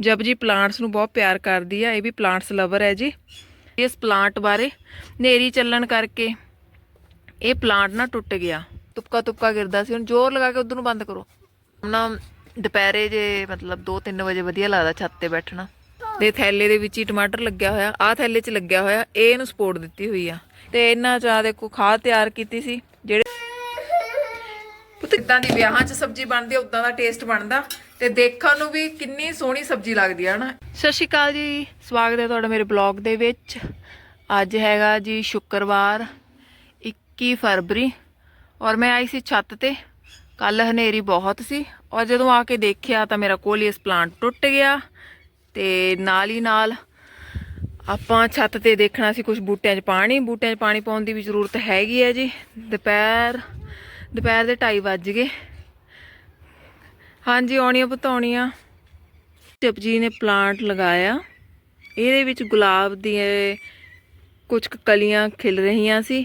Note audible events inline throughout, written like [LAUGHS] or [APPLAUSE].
Japji plants ਨੂੰ ਬਹੁਤ ਪਿਆਰ ਕਰਦੀ ਆ, ਇਹ ਵੀ ਪਲਾਂਟਸ ਲਵਰ ਹੈ ਜੀ। ਇਸ ਪਲਾਂਟ ਬਾਰੇ ਨੇਰੀ ਚੱਲਣ ਕਰਕੇ ਇਹ ਪਲਾਂਟ ਨਾ ਟੁੱਟ ਗਿਆ। ਤੁਪਕਾ ਤੁਪਕਾ ਗਿਰਦਾ ਸੀ, ਹੁਣ ਜ਼ੋਰ ਲਗਾ ਕੇ ਉਧਰ ਨੂੰ ਬੰਦ ਕਰੋ। ਨਾ ਦੁਪਹਿਰੇ ਜੇ ਮਤਲਬ 2-3 ਵਜੇ ਵਧੀਆ ਲੱਗਦਾ ਛੱਤ ਤੇ ਬੈਠਣਾ। ਤੇ ਥੈਲੇ ਦੇ ਵਿੱਚ ਹੀ ਟਮਾਟਰ ਲੱਗਿਆ ਹੋਇਆ, ਆਹ ਥੈਲੇ 'ਚ ਲੱਗਿਆ ਹੋਇਆ, ਇਹ ਇਹਨੂੰ ਸਪੋਰਟ ਦਿੱਤੀ ਹੋਈ ਆ। ਤੇ ਇਹਨਾਂ ਚਾਹ ਆ ਦੇਖੋ, ਖਾਦ ਤਿਆਰ ਕੀਤੀ ਸੀ, ਜਿਹੜੇ ਪੁੱਤ ਇਦਾਂ ਦੀ ਵਿਆਹਾਂ 'ਚ ਸਬਜ਼ੀ ਬਣਦੀ ਆ, ਉਦਾਂ ਦਾ ਟੇਸਟ ਬਣਦਾ। ਤੇ ਦੇਖਣ ਨੂੰ ਵੀ ਕਿੰਨੀ ਸੋਹਣੀ ਸਬਜ਼ੀ ਲੱਗਦੀ ਹੈ ਹਨਾ? ਸਤਿ ਸ਼੍ਰੀ ਅਕਾਲ ਜੀ, ਸਵਾਗਤ ਹੈ ਤੁਹਾਡਾ ਮੇਰੇ ਬਲੌਗ ਦੇ ਵਿੱਚ। ਅੱਜ ਹੈਗਾ ਜੀ ਸ਼ੁੱਕਰਵਾਰ 21 ਫਰਵਰੀ, ਔਰ ਮੈਂ ਆਈ ਸੀ ਛੱਤ ਤੇ। ਕੱਲ ਹਨੇਰੀ ਬਹੁਤ ਸੀ, ਔਰ ਜਦੋਂ ਆ ਕੇ ਦੇਖਿਆ ਤਾਂ ਮੇਰਾ ਕੋਲੀਅਸ ਪਲਾਂਟ ਟੁੱਟ ਗਿਆ। ਤੇ ਨਾਲ ਹੀ ਨਾਲ ਆਪਾਂ ਛੱਤ ਤੇ ਦੇਖਣਾ ਸੀ ਕੁਝ ਬੂਟਿਆਂ 'ਚ ਪਾਣੀ। ਬੂਟਿਆਂ 'ਚ ਪਾਣੀ ਪਾਉਣ ਦੀ ਵੀ ਜ਼ਰੂਰਤ ਹੈਗੀ ਹੈ ਜੀ। ਦੁਪਹਿਰ ਦੁਪਹਿਰ ਦੇ 2:30 ਵੱਜ ਗਏ। ਹਾਂਜੀ, ਆਉਣੀਆਂ ਬੁਤਾਉਣੀਆਂ ਜਪ ਜੀ ਨੇ ਪਲਾਂਟ ਲਗਾਇਆ। ਇਹਦੇ ਵਿੱਚ ਗੁਲਾਬ ਦੀਆਂ ਕੁਝ ਕਲੀਆਂ ਖਿਲ ਰਹੀਆਂ ਸੀ।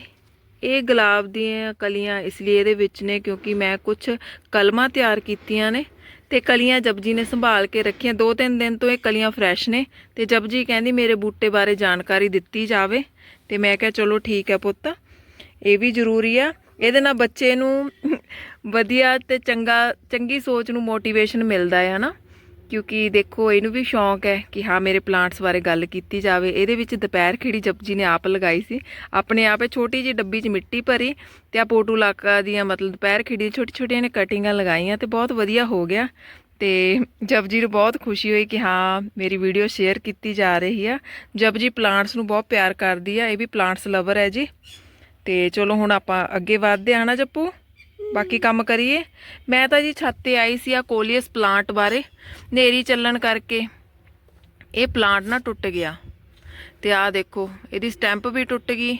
ਇਹ ਗੁਲਾਬ ਦੀਆਂ ਕਲੀਆਂ ਇਸ ਲਈ ਇਹਦੇ ਵਿੱਚ ਨੇ ਕਿਉਂਕਿ ਮੈਂ ਕੁਝ ਕਲਮਾਂ ਤਿਆਰ ਕੀਤੀਆਂ ਨੇ ਤੇ ਕਲੀਆਂ ਜਪਜੀ ਨੇ ਸੰਭਾਲ ਕੇ ਰੱਖੀਆਂ। ਦੋ ਤਿੰਨ ਦਿਨ ਤੋਂ ਇਹ ਕਲੀਆਂ ਫਰੈਸ਼ ਨੇ ਤੇ ਜਪਜੀ ਕਹਿੰਦੀ ਮੇਰੇ ਬੂਟੇ ਬਾਰੇ ਜਾਣਕਾਰੀ ਦਿੱਤੀ ਜਾਵੇ ਤੇ ਮੈਂ ਕਿਹਾ ਚਲੋ ਠੀਕ ਹੈ ਪੁੱਤ, ਇਹ ਵੀ ਜ਼ਰੂਰੀ ਆ। ਇਹਦੇ ਨਾਲ ਬੱਚੇ ਨੂੰ ਵਧੀਆ ਤੇ ਚੰਗਾ, ਚੰਗੀ ਸੋਚ ਨੂੰ ਮੋਟੀਵੇਸ਼ਨ ਮਿਲਦਾ ਹੈ, ਹਨਾ? ਕਿਉਂਕਿ ਦੇਖੋ, ਇਹਨੂੰ ਵੀ ਸ਼ੌਂਕ ਹੈ ਕਿ ਹਾਂ, ਮੇਰੇ ਪਲਾਂਟਸ ਬਾਰੇ ਗੱਲ ਕੀਤੀ ਜਾਵੇ। ਇਹਦੇ ਵਿੱਚ ਦੁਪਹਿਰ ਖਿੜੀ ਜਪਜੀ ਨੇ ਆਪ ਲਗਾਈ ਸੀ। ਆਪਣੇ ਆਪ ਇਹ ਛੋਟੀ ਜਿਹੀ ਡੱਬੀ 'ਚ ਮਿੱਟੀ ਭਰੀ ਤੇ ਆ ਪੋਟੂ ਲਾਕਾ ਦੀਆਂ ਮਤਲਬ ਦੁਪਹਿਰ ਖਿੜੀ ਛੋਟੀ ਛੋਟੀਆਂ ਨੇ ਕਟਿੰਗਾਂ ਲਗਾਈਆਂ ਤੇ ਬਹੁਤ ਵਧੀਆ ਹੋ ਗਿਆ। ਤੇ ਜਪਜੀ ਨੂੰ ਬਹੁਤ ਖੁਸ਼ੀ ਹੋਈ ਕਿ ਹਾਂ, ਮੇਰੀ ਵੀਡੀਓ ਸ਼ੇਅਰ ਕੀਤੀ ਜਾ ਰਹੀ ਆ। ਜਪਜੀ ਪਲਾਂਟਸ ਨੂੰ ਬਹੁਤ ਪਿਆਰ ਕਰਦੀ ਆ। ਇਹ ਵੀ ਪਲਾਂਟਸ ਲਵਰ ਹੈ ਜੀ। ਤੇ ਚਲੋ ਹੁਣ ਆਪਾਂ ਅੱਗੇ ਵਧਦੇ ਆ ਨਾ ਜੱਪੂ? ਬਾਕੀ ਕੰਮ ਕਰੀਏ। ਮੈਂ ਤਾਂ ਜੀ ਛੱਤ ਤੇ ਆਈ ਸੀ ਆ ਕੋਲੀਅਸ ਪਲਾਂਟ ਬਾਰੇ ਨੇਰੀ ਚੱਲਣ ਕਰਕੇ। ਇਹ ਪਲਾਂਟ ਨਾ ਟੁੱਟ ਗਿਆ। ਤੇ ਆਹ ਦੇਖੋ, ਇਹਦੀ ਸਟੈਂਪ ਵੀ ਟੁੱਟ ਗਈ।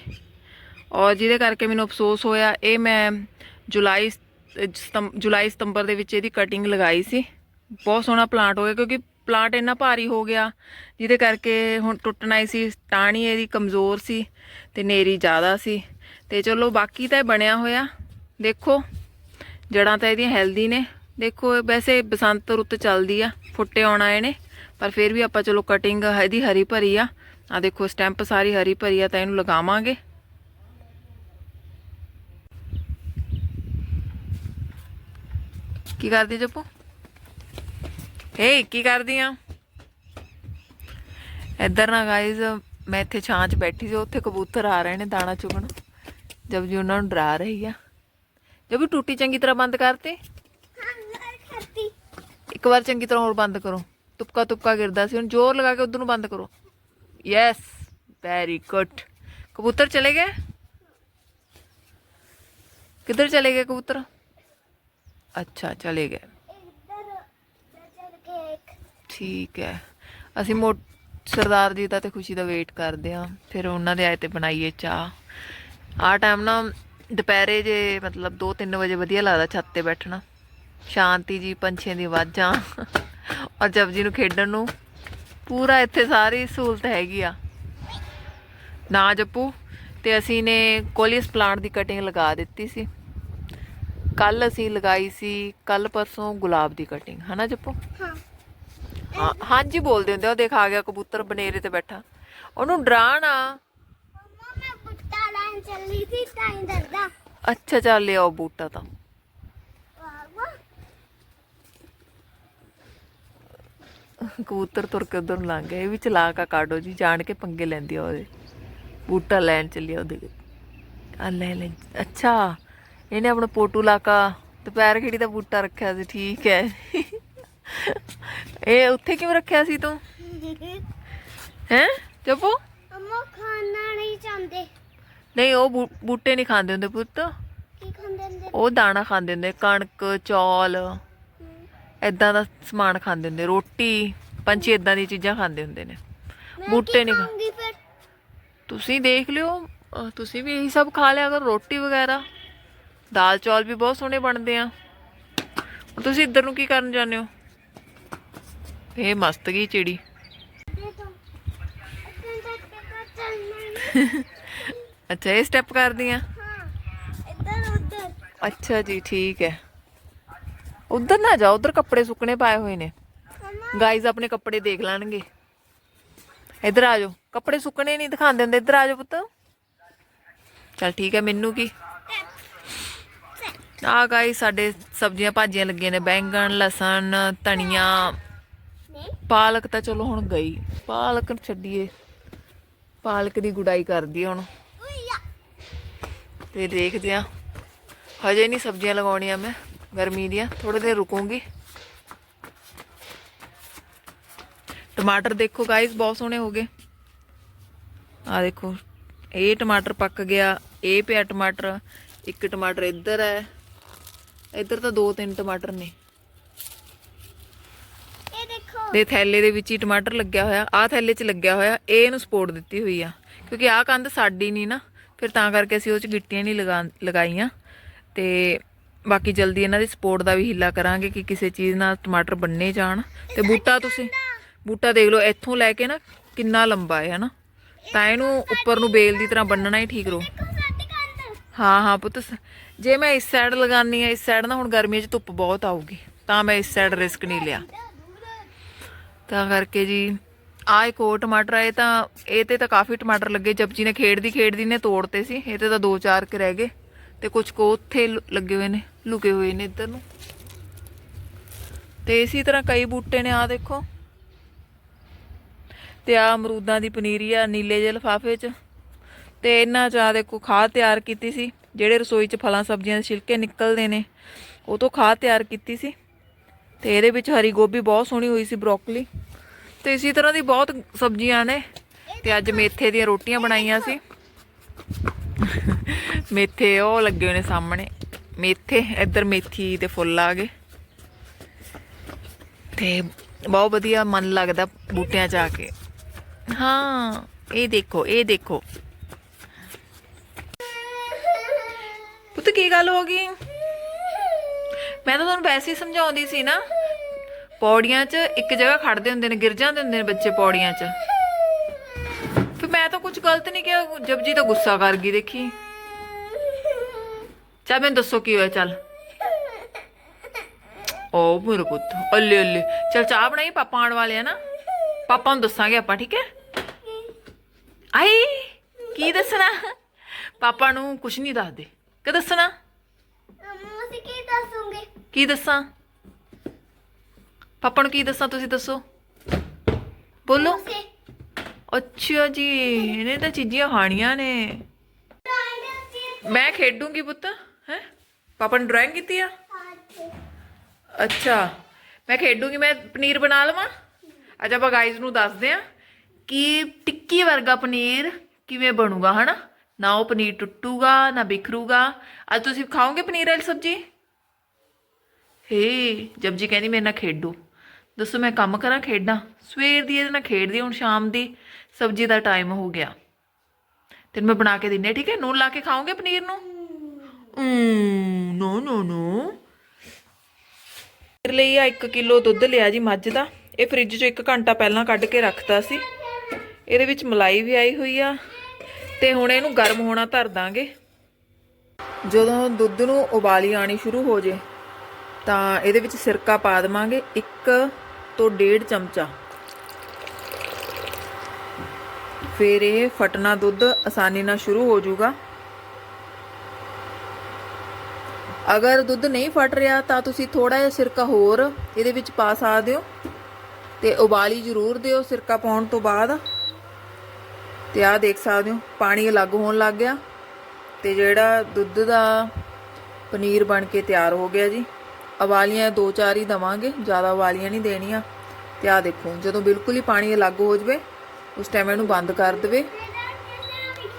ਔਰ ਜਿਹਦੇ ਕਰਕੇ ਮੈਨੂੰ ਅਫਸੋਸ ਹੋਇਆ, ਇਹ ਮੈਂ ਜੁਲਾਈ ਸਤੰ- ਜੁਲਾਈ ਸਤੰਬਰ ਦੇ ਵਿੱਚ ਇਹਦੀ ਕਟਿੰਗ ਲਗਾਈ ਸੀ। ਬਹੁਤ ਸੋਹਣਾ ਪਲਾਂਟ ਹੋ ਗਿਆ, ਕਿਉਂਕਿ ਪਲਾਂਟ ਇੰਨਾ ਭਾਰੀ ਹੋ ਗਿਆ, ਜਿਹਦੇ ਕਰਕੇ ਹੁਣ ਟੁੱਟਣਾ ਹੀ ਸੀ ਟਾਹਣੀ ਇਹਦੀ ਕਮਜ਼ੋਰ ਸੀ ਤੇ ਨੇਰੀ ਜ਼ਿਆਦਾ ਸੀ। ਤੇ ਚਲੋ ਬਾਕੀ ਤਾਂ ਇਹ ਬਣਿਆ ਹੋਇਆ। ਦੇਖੋ ਜੜਾਂ ਤਾਂ ਇਹਦੀਆਂ ਹੈਲਦੀ ਨੇ। ਦੇਖੋ ਵੈਸੇ ਬਸੰਤ ਰੁੱਤ ਚੱਲਦੀ ਆ, ਫੁੱਟੇ ਆਉਣਾ ਨੇ, ਪਰ ਫਿਰ ਵੀ ਆਪਾਂ ਚਲੋ ਕਟਿੰਗ ਇਹਦੀ ਹਰੀ ਭਰੀ ਆ। ਆ ਦੇਖੋ ਸਟੈਂਪ ਸਾਰੀ ਹਰੀ ਭਰੀ ਆ, ਤਾਂ ਇਹਨੂੰ ਲਗਾਵਾਂਗੇ। ਕੀ ਕਰਦੀ ਜੱਪੂ? ਹੇ ਕੀ ਕਰਦੀ ਆ? ਇੱਧਰ ਨਾ ਗਾਇਜ਼ ਮੈਂ ਇੱਥੇ ਛਾਂ 'ਚ ਬੈਠੀ ਸੀ, ਉੱਥੇ ਕਬੂਤਰ ਆ ਰਹੇ ਨੇ ਦਾਣਾ ਚੁਗਣ। ਜਬ ਜੀ, ਉਹਨਾਂ ਨੂੰ ਡਰਾ ਰਹੀ ਆ। ਜਬ ਵੀ ਟੂਟੀ ਚੰਗੀ ਤਰ੍ਹਾਂ ਬੰਦ ਕਰਤੇ। ਇੱਕ ਵਾਰ ਚੰਗੀ ਤਰ੍ਹਾਂ ਹੋਰ ਬੰਦ ਕਰੋ। ਤੁਪਕਾ ਤੁਪਕਾ ਗਿਰਦਾ ਸੀ, ਹੁਣ ਜ਼ੋਰ ਲਗਾ ਕੇ ਉਧਰ ਨੂੰ ਬੰਦ ਕਰੋ। ਯੈਸ ਵੈਰੀ ਗੁੱਡ ਕਬੂਤਰ ਚਲੇ ਗਏ? ਕਿੱਧਰ ਚਲੇ ਗਏ ਕਬੂਤਰ? ਅੱਛਾ, ਚਲੇ ਗਏ। ਠੀਕ ਹੈ। ਅਸੀਂ ਮੋ ਸਰਦਾਰ ਜੀ ਦਾ ਤੇ ਖੁਸ਼ੀ ਦਾ ਵੇਟ ਕਰਦੇ ਆ ਫਿਰ ਉਹਨਾਂ ਦੇ ਆਏ ਤੇ ਬਣਾਈਏ ਚਾਹ। ਆ ਟਾਈਮ ਨਾ ਦੁਪਹਿਰੇ ਜੇ ਮਤਲਬ 2-3 ਵਜੇ ਵਧੀਆ ਲੱਗਦਾ ਛੱਤ ਤੇ ਬੈਠਣਾ। ਸ਼ਾਂਤੀ ਜੀ ਪੰਛੀਆਂ ਦੀ ਆਵਾਜ਼ਾਂ ਔਰ ਜਪਜੀ ਨੂੰ ਖੇਡਣ ਨੂੰ। ਪੂਰਾ ਇੱਥੇ ਸਾਰੀ ਸਹੂਲਤ ਹੈਗੀ ਆ। ਨਾ ਜੱਪੂ ਤੇ ਅਸੀਂ ਨੇ ਕੋਲੀਅਸ ਪਲਾਂਟ ਦੀ ਕਟਿੰਗ ਲਗਾ ਦਿੱਤੀ ਸੀ। ਕੱਲ ਅਸੀਂ ਲਗਾਈ ਸੀ ਕੱਲ ਪਰਸੋਂ ਗੁਲਾਬ ਦੀ ਕਟਿੰਗ ਹਨਾ ਜੱਪੂ? ਹਾਂ। ਹਾਂਜੀ ਬੋਲਦੇ ਹੁੰਦੇ ਉਹ ਦੇਖ ਆ ਗਿਆ ਕਬੂਤਰ ਬਨੇਰੇ ਤੇ ਬੈਠਾ। ਉਹਨੂੰ ਡਰਾਣਾ ਅੱਛਾ ਚੱਲ ਲਿਆਓ ਬੂਟਾ ਤਾਂ। ਕਬੂਤਰ ਤੁਰ ਕੇ ਉਧਰ ਨੂੰ ਲੰਘ ਗਿਆ। ਇਹ ਵੀ ਚਲਾਕ ਆ ਕਾਡੋ ਜੀ ਜਾਣ ਕੇ ਪੰਗੇ ਲੈਂਦੀ ਆ ਉਹਦੇ। ਬੂਟਾ ਲੈਣ ਚੱਲੀ ਉਹਦੇ ਆ ਲੈ ਲੈ। ਅੱਛਾ ਇਹਨੇ ਆਪਣਾ ਪੋਟੂ ਲਾਕਾ ਦੁਪਹਿਰ ਖੇੜੀ ਦਾ ਬੂਟਾ ਰੱਖਿਆ ਸੀ ਠੀਕ ਹੈ। ਇਹ ਉੱਥੇ ਕਿਉਂ ਰੱਖਿਆ ਸੀ ਤੂੰ? ਹੈ। ਜੱਪੂ? ਅਮਾ ਖਾਣਾ ਨਹੀਂ ਚਾਹੁੰਦੇ ਨਹੀਂ ਉਹ ਬੂਟੇ ਨਹੀਂ ਖਾਂਦੇ ਹੁੰਦੇ ਪੁੱਤ। ਕੀ ਖਾਂਦੇ ਹੁੰਦੇ? ਉਹ ਦਾਣਾ ਖਾਂਦੇ ਹੁੰਦੇ ਕਣਕ ਚੌਲ। ਐਦਾਂ ਦਾ ਸਮਾਨ ਖਾਂਦੇ ਹੁੰਦੇ ਰੋਟੀ ਪੰਛੀ ਐਦਾਂ ਦੀਆਂ ਚੀਜ਼ਾਂ ਖਾਂਦੇ ਹੁੰਦੇ ਨੇ। ਬੂਟੇ ਨਹੀਂ ਖਾ- ਖਾਊਂਗੀ ਫਿਰ? ਤੁਸੀਂ ਦੇਖ ਲਿਓ ਤੁਸੀਂ ਵੀ ਇਹੀ ਸਭ ਖਾ ਲਿਆ ਕਰੋ ਰੋਟੀ ਵਗੈਰਾ। ਦਾਲ ਚੌਲ ਵੀ ਬਹੁਤ ਸੋਹਣੇ ਬਣਦੇ ਆ। ਤੁਸੀਂ ਇੱਧਰ ਨੂੰ ਕੀ ਕਰਨ ਜਾਂਦੇ ਹੋ? ਇਹ ਮਸਤ ਗਈ ਚਿੜੀ। ਦੇ ਦੋ [LAUGHS] ਅੱਛਾ ਇਹ ਸਟੈਪ ਕਰਦੀ ਆ ਹਾਂ ਇੱਧਰ ਉੱਧਰ। ਅੱਛਾ ਜੀ ਠੀਕ ਹੈ। ਉਧਰ ਨਾ ਜਾਓ ਉਧਰ ਕੱਪੜੇ ਸੁੱਕਣੇ ਪਾਏ ਹੋਏ ਨੇ। ਹਾਂ ਗਾਈਜ਼ ਆਪਣੇ ਕੱਪੜੇ ਦੇਖ ਲੈਣਗੇ। ਇੱਧਰ ਆ ਜਾਓ। ਕੱਪੜੇ ਸੁੱਕਣੇ ਨਹੀਂ ਦਿਖਾਉਂਦੇ ਹੁੰਦੇ। ਇੱਧਰ ਆ ਜਾਓ ਪੁੱਤ। ਚਲ ਠੀਕ ਹੈ ਮੈਨੂੰ ਕੀ? ਆ ਗਾਈਜ਼ ਸਾਡੇ ਸਬਜ਼ੀਆਂ ਭਾਜੀਆਂ ਲੱਗੀਆਂ ਨੇ। ਬੈਂਗਣ ਲਸਣ ਧਨੀਆ। ਪਾਲਕ ਤਾਂ ਚਲੋ ਹੁਣ ਗਈ। ਪਾਲਕ ਛੱਡੀਏ। ਪਾਲਕ ਦੀ ਗੁਡਾਈ ਕਰਦੀ ਹੁਣ। ਤੇ ਦੇਖਦੇ ਆ ਹਜੇ ਨਹੀਂ ਸਬਜ਼ੀਆਂ ਲਗਾਉਣੀਆਂ ਮੈਂ ਗਰਮੀ ਦੀਆਂ। ਥੋੜੇ ਦੇਰ ਰੁਕੂੰਗੀ। ਟਮਾਟਰ ਦੇਖੋ ਗਾਇਸ ਬਹੁਤ ਸੋਹਣੇ ਹੋ ਗਏ। ਆ ਦੇਖੋ ਇਹ ਟਮਾਟਰ ਪੱਕ ਗਿਆ ਇਹ ਪਿਆ ਟਮਾਟਰ ਇੱਕ ਟਮਾਟਰ ਇੱਧਰ ਹੈ। ਇੱਧਰ ਤਾਂ ਦੋ ਤਿੰਨ ਟਮਾਟਰ ਨੇ। ਇਹ ਦੇਖੋ। ਤੇ ਥੈਲੇ ਦੇ ਵਿੱਚ ਹੀ ਟਮਾਟਰ ਲੱਗਿਆ ਹੋਇਆ। ਆਹ ਥੈਲੇ 'ਚ ਲੱਗਿਆ ਹੋਇਆ ਇਹ ਇਹਨੂੰ ਸਪੋਰਟ ਦਿੱਤੀ ਹੋਈ ਆ। ਕਿਉਂਕਿ ਆਹ ਕੰਧ ਸਾਡੀ ਨਹੀਂ ਨਾ ਫਿਰ ਤਾਂ ਕਰਕੇ ਅਸੀਂ ਉਹ 'ਚ ਗਿੱਟੀਆਂ ਨਹੀਂ ਲਗਾ ਲਗਾਈਆਂ। ਤੇ ਬਾਕੀ ਜਲਦੀ ਇਹਨਾਂ ਦੀ ਸਪੋਰਟ ਦਾ ਵੀ ਹਿੱਲਾ ਕਰਾਂਗੇ ਕਿ ਕਿਸੇ ਚੀਜ਼ ਨਾਲ ਟਮਾਟਰ ਬੰਨੇ ਜਾਣ। ਤੇ ਬੂਟਾ ਤੁਸੀਂ ਬੂਟਾ ਦੇਖ ਲਓ ਇੱਥੋਂ ਲੈ ਕੇ ਨਾ ਕਿੰਨਾ ਲੰਬਾ ਹੈ ਹਨਾ? ਤਾਂ ਇਹਨੂੰ ਉੱਪਰ ਨੂੰ ਬੇਲ ਦੀ ਤਰ੍ਹਾਂ ਬੰਨਣਾ ਹੀ ਠੀਕ ਰਹੂ। ਹਾਂ ਹਾਂ ਪੁੱਤ ਜੇ ਮੈਂ ਇਸ ਸਾਈਡ ਲਗਾਨੀ ਆ ਇਸ ਸਾਈਡ ਨਾ ਹੁਣ ਗਰਮੀਆਂ 'ਚ ਧੁੱਪ ਬਹੁਤ ਆਊਗੀ ਤਾਂ ਮੈਂ ਇਸ ਸਾਈਡ ਰਿਸਕ ਨਹੀਂ ਲਿਆ। ਤਾਂ ਕਰਕੇ ਜੀ ਆਹ ਇੱਕ ਹੋਰ ਟਮਾਟਰ ਆਏ ਤਾਂ, ਇਹ ਤੇ ਤਾਂ ਕਾਫੀ ਟਮਾਟਰ ਲੱਗੇ, ਜਪਜੀ ਨੇ ਖੇਡਦੀ ਖੇਡਦੀ ਨੇ ਤੋੜਤੇ ਸੀ, ਇਹ ਤੇ ਤਾਂ ਦੋ ਚਾਰ ਕੇ ਰਹਿ ਗਏ, ਤੇ ਕੁਝ ਕੋ ਉੱਥੇ ਲੁ- ਲੱਗੇ ਹੋਏ ਨੇ, ਲੁਕੇ ਹੋਏ ਨੇ ਇੱਧਰ ਨੂੰ। ਤੇ ਇਸੇ ਤਰ੍ਹਾਂ ਕਈ ਬੂਟੇ ਨੇ ਆ ਦੇਖੋ। ਤੇ ਆ ਅਮਰੂਦਾਂ ਦੀ ਪਨੀਰੀ ਆ, ਨੀਲੇ ਜਿਹੇ ਲਿਫਾਫੇ 'ਚ। ਤੇ ਇਹਨਾਂ 'ਚ ਆ ਦੇਖੋ, ਖਾਦ ਤਿਆਰ ਕੀਤੀ ਸੀ, ਜਿਹੜੇ ਰਸੋਈ 'ਚ ਫਲਾਂ, ਸਬਜ਼ੀਆਂ ਦੇ ਛਿਲਕੇ ਨਿਕਲਦੇ ਨੇ, ਉਹ ਤੋਂ ਖਾਦ ਤਿਆਰ ਕੀਤੀ ਸੀ। ਤੇ ਇਹਦੇ ਵਿੱਚ ਹਰੀ ਗੋਭੀ ਬਹੁਤ ਸੋਹਣੀ ਹੋਈ ਸੀ, ਬਰੋਕਲੀ। ਤੇ ਇਸੇ ਤਰ੍ਹਾਂ ਦੀ ਬਹੁਤ ਸਬਜ਼ੀਆਂ ਨੇ। ਤੇ ਅੱਜ ਮੇਥੇ ਦੀਆਂ ਰੋਟੀਆਂ ਬਣਾਈਆਂ ਸੀ। ਮੇਥੇ ਉਹ ਲੱਗੇ ਹੋਏ ਨੇ ਸਾਹਮਣੇ। ਮੇਥੇ, ਇੱਧਰ ਮੇਥੀ ਦੇ ਫੁੱਲ ਆ ਗਏ। ਤੇ ਬਹੁਤ ਵਧੀਆ ਮਨ ਲੱਗਦਾ ਬੂਟਿਆਂ 'ਚ ਆ ਕੇ। ਹਾਂ, ਇਹ ਦੇਖੋ ਇਹ ਦੇਖੋ। ਪੁੱਤ, ਕੀ ਗੱਲ ਹੋ ਗਈ? ਮੈਂ ਤਾਂ ਤੁਹਾਨੂੰ ਵੈਸੇ ਹੀ ਸਮਝਾਉਂਦੀ ਸੀ ਨਾ। ਪੌੜੀਆਂ 'ਚ ਇੱਕ ਜਗ੍ਹਾ ਖੜਦੇ ਹੁੰਦੇ ਨੇ ਗਿਰ ਜਾਂਦੇ ਹੁੰਦੇ ਨੇ ਬੱਚੇ ਪੌੜੀਆਂ 'ਚ। ਫਿਰ ਮੈਂ ਤਾਂ ਕੁਝ ਗਲਤ ਨਹੀਂ ਕਿਹਾ ਜਪਜੀ ਤਾਂ ਗੁੱਸਾ ਕਰ ਗਈ ਦੇਖੀ। ਚੱਲ ਮੈਨੂੰ ਦੱਸੋ ਕੀ ਹੋਇਆ ਚੱਲ। ਓ ਮੇਰੇ ਪੁੱਤ ਅੱਲੇ ਅੱਲੇ। ਚੱਲ ਚਾਹ ਬਣਾਈ ਪਾਪਾ ਆਉਣ ਵਾਲੇ ਆ ਨਾ। ਪਾਪਾ ਨੂੰ ਦੱਸਾਂਗੇ ਆਪਾਂ ਠੀਕ ਹੈ? ਆਈ ਕੀ ਦੱਸਣਾ? ਪਾਪਾ ਨੂੰ ਕੁਝ ਨਹੀਂ ਦੱਸਦੇ। ਕਿ ਦੱਸਣਾ? ਅਮਾ ਅਸੀਂ ਕੀ ਦੱਸੂਗੇ? ਕੀ ਦੱਸਾਂ? ਪਾਪਾ ਨੂੰ ਕੀ ਦੱਸਾਂ, ਤੁਸੀਂ ਦੱਸੋ। ਬੋਲੋ। ਅੱਛਾ ਜੀ, ਇਹਨੇ ਤਾਂ ਚੀਜ਼ੀਆਂ ਖਾਣੀਆਂ ਨੇ। ਮੈਂ ਖੇਡੂੰਗੀ ਪੁੱਤ, ਹੈ? ਪਾਪਾ ਨੇ ਡਰਾਇੰਗ ਕੀਤੀ ਆ? ਅੱਛਾ, ਮੈਂ ਖੇਡੂੰਗੀ, ਮੈਂ ਪਨੀਰ ਬਣਾ ਲਵਾਂ? ਅੱਜ ਆਪਾਂ ਗਾਇਜ਼ ਨੂੰ ਦੱਸਦੇ ਆ ਕਿ ਟਿੱਕੀ ਵਰਗਾ ਪਨੀਰ ਕਿਵੇਂ ਬਣੂਗਾ, ਹਨਾ? ਨਾ ਉਹ ਪਨੀਰ ਟੁੱਟੂਗਾ, ਨਾ ਬਿਖਰੂਗਾ। ਅੱਜ ਤੁਸੀਂ ਖਾਓਗੇ ਪਨੀਰ ਵਾਲੀ ਸਬਜ਼ੀ? ਹੇ, ਜਪਜੀ ਕਹਿੰਦੀ ਮੇਰੇ ਨਾਲ ਖੇਡੋ। ਦੱਸੋ ਮੈਂ ਕੰਮ ਕਰਾਂ ਖੇਡਾਂ? ਸਵੇਰ ਦੀ ਇਹਦੇ ਨਾਲ ਖੇਡਦੀ, ਹੁਣ ਸ਼ਾਮ ਦੀ ਸਬਜ਼ੀ ਦਾ ਟਾਈਮ ਹੋ ਗਿਆ। ਤੈਨੂੰ ਮੈਂ ਬਣਾ ਕੇ ਦਿੰਨੇ ਠੀਕ ਹੈ? ਨੂਨ ਲਾ ਕੇ ਖਾਓਗੇ ਪਨੀਰ ਨੂੰ? ਨੋ ਨੋ ਨੋ। ਮੇਰੇ ਲਈ ਆ 1 ਕਿਲੋ ਦੁੱਧ ਲਿਆ ਜੀ ਮੱਝ ਦਾ। ਇਹ ਫ੍ਰਿਜ 'ਚੋਂ 1 ਘੰਟਾ ਪਹਿਲਾਂ ਕੱਢ ਕੇ ਰੱਖਤਾ ਸੀ। ਇਹਦੇ ਵਿੱਚ ਮਲਾਈ ਵੀ ਆਈ ਹੋਈ ਆ ਤੇ ਹੁਣ ਇਹਨੂੰ ਗਰਮ ਹੋਣਾ ਧਰ ਦਾਂਗੇ। ਜਦੋਂ ਦੁੱਧ ਨੂੰ ਉਬਾਲੀ ਆਣੀ ਸ਼ੁਰੂ ਹੋ ਜੇ, ਤਾਂ ਇਹਦੇ ਵਿੱਚ ਸਿਰਕਾ ਪਾ ਦੇਵਾਂਗੇ। 1 ਤੋਂ ਡੇਢ ਚਮਚਾ। ਫਿਰ ਇਹ ਫਟਣਾ ਦੁੱਧ ਆਸਾਨੀ ਨਾਲ ਸ਼ੁਰੂ ਹੋ ਜਾਊਗਾ। ਅਗਰ ਦੁੱਧ ਨਹੀਂ ਫਟ ਰਿਹਾ ਤਾਂ ਤੁਸੀਂ ਥੋੜਾ ਜਿਹਾ ਸਿਰਕਾ ਹੋਰ ਇਹਦੇ ਵਿੱਚ ਪਾ ਸਕਦੇ ਹੋ ਤੇ ਉਬਾਲੀ ਜ਼ਰੂਰ ਦਿਓ ਸਿਰਕਾ ਪਾਉਣ ਤੋਂ ਬਾਅਦ। ਤੇ ਆਹ ਦੇਖ ਸਕਦੇ ਹੋ, ਪਾਣੀ ਅਲੱਗ ਹੋਣ ਲੱਗ ਗਿਆ ਤੇ ਜਿਹੜਾ ਦੁੱਧ ਦਾ ਪਨੀਰ ਬਣ ਕੇ ਤਿਆਰ ਹੋ ਗਿਆ ਜੀ। ਉਬਾਲੀਆਂ ਦੋ ਚਾਰ ਹੀ ਦਵਾਂਗੇ, ਜ਼ਿਆਦਾ ਉਬਾਲੀਆਂ ਨਹੀਂ ਦੇਣੀਆਂ। ਤੇ ਆਹ ਦੇਖੋ, ਜਦੋਂ ਬਿਲਕੁਲ ਹੀ ਪਾਣੀ ਅਲੱਗ ਹੋ ਜਵੇ, ਉਸ ਟਾਈਮ ਇਹਨੂੰ ਬੰਦ ਕਰ ਦੇਵੇ।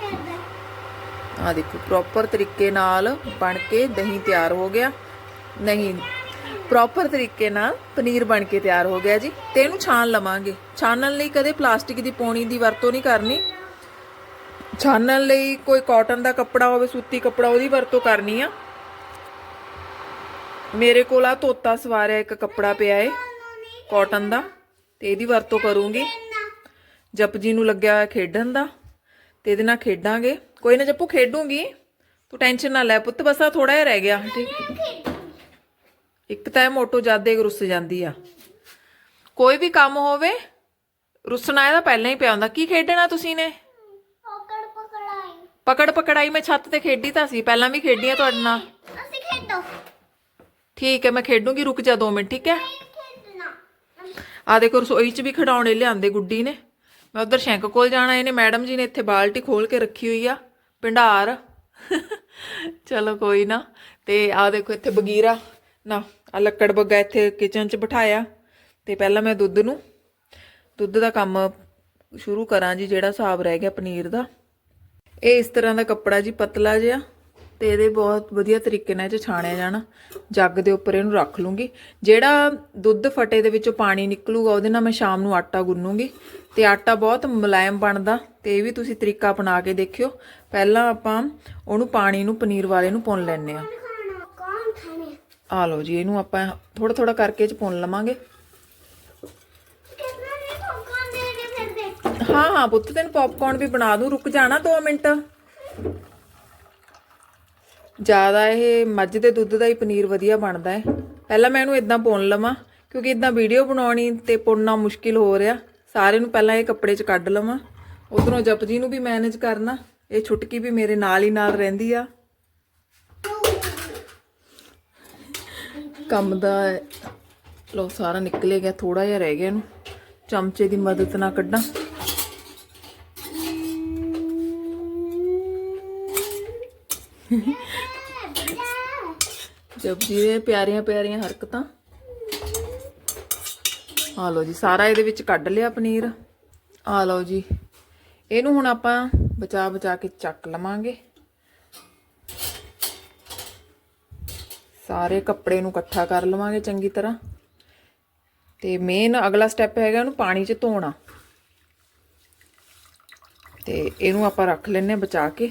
ਇਹਦਾ ਆ ਦੇਖੋ ਪ੍ਰੋਪਰ ਤਰੀਕੇ ਨਾਲ ਬਣ ਕੇ ਦਹੀਂ ਤਿਆਰ ਹੋ ਗਿਆ। ਨਹੀਂ ਪ੍ਰੋਪਰ ਤਰੀਕੇ ਨਾਲ ਪਨੀਰ ਬਣ ਕੇ ਤਿਆਰ ਹੋ ਗਿਆ ਜੀ। ਤੇ ਇਹਨੂੰ ਛਾਣ ਲਵਾਂਗੇ। ਛਾਣਨ ਲਈ ਕਦੇ ਪਲਾਸਟਿਕ ਦੀ ਪੌਣੀ ਦੀ ਵਰਤੋਂ ਨਹੀਂ ਕਰਨੀ। ਛਾਣਨ ਲਈ ਕੋਈ ਕਾਟਨ ਦਾ ਕੱਪੜਾ ਹੋਵੇ, ਸੂਤੀ ਕੱਪੜਾ, ਉਹਦੀ ਵਰਤੋਂ ਕਰਨੀ ਆ। ਮੇਰੇ ਕੋਲ ਆ ਤੋਤਾ ਸਵਾਰਿਆ ਇੱਕ ਕੱਪੜਾ ਪਿਆ ਏ ਕਾਟਨ ਦਾ, ਤੇ ਇਹਦੀ ਵਰਤੋਂ ਕਰੂੰਗੀ। ਜਪਜੀ ਨੂੰ ਲੱਗਿਆ ਹੋਇਆ ਖੇਡਣ ਦਾ, ਤੇ ਇਹਦੇ ਨਾਲ ਖੇਡਾਂਗੇ। ਕੋਈ ਨਾ ਜੱਪੂ, ਖੇਡੂੰਗੀ। ਤੂੰ ਟੈਨਸ਼ਨ ਨਾ ਲੈ ਪੁੱਤ, ਬਸ ਆ ਥੋੜਾ ਜਿਹਾ ਰਹਿ ਗਿਆ, ਠੀਕ? ਇੱਕ ਤਾਂ ਇਹ ਮੋਟੋ ਜਾਦੇ ਰੁੱਸ ਜਾਂਦੀ ਆ। ਕੋਈ ਵੀ ਕੰਮ ਹੋਵੇ, ਰੁੱਸਣਾ ਇਹਦਾ ਪਹਿਲਾਂ ਹੀ ਪਿਆ ਹੁੰਦਾ। ਕੀ ਖੇਡਣਾ ਤੁਸੀਂ ਨੇ? ਪਕੜ ਪਕੜਾਈ ਪਕੜ ਪਕੜਾਈ ਮੈਂ ਛੱਤ ਤੇ ਖੇਡੀ ਤਾਂ ਸੀ, ਪਹਿਲਾਂ ਵੀ ਖੇਡੀਆਂ ਤੁਹਾਡੇ ਨਾਲ। ਅਸੀਂ ਖੇਡੋ। ਠੀਕ ਹੈ, ਮੈਂ ਖੇਡੂੰਗੀ, ਰੁਕ ਜਾ 2 ਮਿੰਟ, ਠੀਕ ਹੈ? ਖੇਡਣਾ ਆ ਦੇਖੋ, ਰਸੋਈ 'ਚ ਵੀ ਖਿਡੌਣੇ ਲਿਆਂਦੇ ਗੁੱਡੀ ਨੇ। ਮੈਂ ਉਧਰ ਸ਼ੈਂਕ ਕੋਲ ਜਾਣਾ, ਇਹਨੇ ਮੈਡਮ ਜੀ ਨੇ ਇੱਥੇ ਬਾਲਟੀ ਖੋਲ ਕੇ ਰੱਖੀ ਹੋਈ ਆ, ਭੰਡਾਰ। ਚਲੋ ਕੋਈ ਨਾ, ਤੇ ਆ ਦੇਖੋ ਇੱਥੇ ਬਗੀਰਾ। ਨਾ, ਆ ਲੱਕੜ ਬੱਗਾ ਇੱਥੇ ਕਿਚਨ 'ਚ ਬਿਠਾਇਆ, ਤੇ ਪਹਿਲਾਂ ਮੈਂ ਦੁੱਧ ਨੂੰ, ਦੁੱਧ ਦਾ ਕੰਮ ਸ਼ੁਰੂ ਕਰਾਂ ਜੀ, ਜਿਹੜਾ ਹਿਸਾਬ ਰਹਿ ਗਿਆ ਪਨੀਰ ਦਾ। ਇਹ ਇਸ ਤਰ੍ਹਾਂ ਦਾ ਕੱਪੜਾ ਜੀ, ਪਤਲਾ ਜਿਹਾ। ਤੇ ਇਹਦੇ ਬਹੁਤ ਵਧੀਆ ਤਰੀਕੇ ਨਾਲ ਇਹ ਛਾਣਿਆ ਜਾਣਾ। ਜੱਗ ਦੇ ਉੱਪਰ ਇਹਨੂੰ ਰੱਖ ਲੂੰਗੀ। ਜਿਹੜਾ ਦੁੱਧ ਫਟੇ ਦੇ ਵਿੱਚੋਂ ਪਾਣੀ ਨਿਕਲੂਗਾ, ਉਹਦੇ ਨਾਲ ਮੈਂ ਸ਼ਾਮ ਨੂੰ ਆਟਾ ਗੁੰਨੂੰਗੀ। ਤੇ ਆਟਾ ਬਹੁਤ ਮੁਲਾਇਮ ਬਣਦਾ, ਤੇ ਇਹ ਵੀ ਤੁਸੀਂ ਤਰੀਕਾ ਅਪਣਾ ਕੇ ਦੇਖਿਓ। ਪਹਿਲਾਂ ਆਪਾਂ ਉਹਨੂੰ ਪਾਣੀ ਨੂੰ ਪਨੀਰ ਵਾਲੇ ਨੂੰ ਪੁੰਨ ਲੈਣੇ ਆ ਖਾਣਾ ਆ ਲਓ ਜੀ, ਇਹਨੂੰ ਆਪਾਂ ਥੋੜਾ ਥੋੜਾ ਕਰਕੇ ਇਹ 'ਚ ਪੁੰਨ ਲਵਾਂਗੇ। ਹਾਂ ਹਾਂ, ਪੁੱਤ ਤੈਨੂੰ ਪੌਪਕੌਰਨ ਵੀ ਬਣਾ ਦੂੰ। ਰੁਕ ਜਾਣਾ 2 ਮਿੰਟ। ਜ਼ਿਆਦਾ ਇਹ ਮੱਝ ਦੇ ਦੁੱਧ ਦਾ ਹੀ ਪਨੀਰ ਵਧੀਆ ਬਣਦਾ ਹੈ। ਪਹਿਲਾਂ ਮੈਂ ਇਹਨੂੰ ਇਦਾਂ ਪੁੰਨ ਲਵਾਂ, ਕਿਉਂਕਿ ਇਦਾਂ ਵੀਡੀਓ ਬਣਾਉਣੀ ਤੇ ਪੁੰਨਣਾ ਮੁਸ਼ਕਿਲ ਹੋ ਰਿਹਾ। ਸਾਰੇ ਨੂੰ ਪਹਿਲਾਂ ਇਹ ਕੱਪੜੇ 'ਚ ਕੱਢ ਲਵਾਂ। ਉਧਰੋਂ ਜਪਜੀ ਨੂੰ ਵੀ ਮੈਨੇਜ ਕਰਨਾ, ਇਹ ਛੁਟਕੀ ਵੀ ਮੇਰੇ ਨਾਲ ਹੀ ਨਾਲ ਰਹਿੰਦੀ ਆ। ਕੰਮ ਦਾ ਲੋ ਸਾਰਾ ਨਿਕਲੇ ਗਿਆ ਥੋੜਾ ਜਿਹਾ ਰਹਿ ਗਿਆ ਇਹਨੂੰ। ਚਮਚੇ ਦੀ ਮਦਦ ਨਾਲ ਕੱਢਾਂ। ਜਪਜੀ ਦੇ ਪਿਆਰੀਆਂ ਪਿਆਰੀਆਂ ਹਰਕਤਾਂ। ਆ ਲਓ ਜੀ, ਸਾਰਾ ਇਹਦੇ ਵਿੱਚ ਕੱਢ ਲਿਆ ਪਨੀਰ। ਆ ਲਓ ਜੀ, ਇਹਨੂੰ ਹੁਣ ਆਪਾਂ ਬਚਾ ਬਚਾ ਕੇ ਚੱਕ ਲਵਾਂਗੇ। ਸਾਰੇ ਕੱਪੜੇ ਨੂੰ ਇਕੱਠਾ ਕਰ ਲਵਾਂਗੇ ਚੰਗੀ ਤਰ੍ਹਾਂ। ਤੇ ਮੇਨ ਅਗਲਾ ਸਟੈਪ ਹੈਗਾ ਉਹਨੂੰ ਪਾਣੀ 'ਚ ਧੋਣਾ। ਤੇ ਇਹਨੂੰ ਆਪਾਂ ਰੱਖ ਲੈਨੇ ਆਂ ਬਚਾ ਕੇ।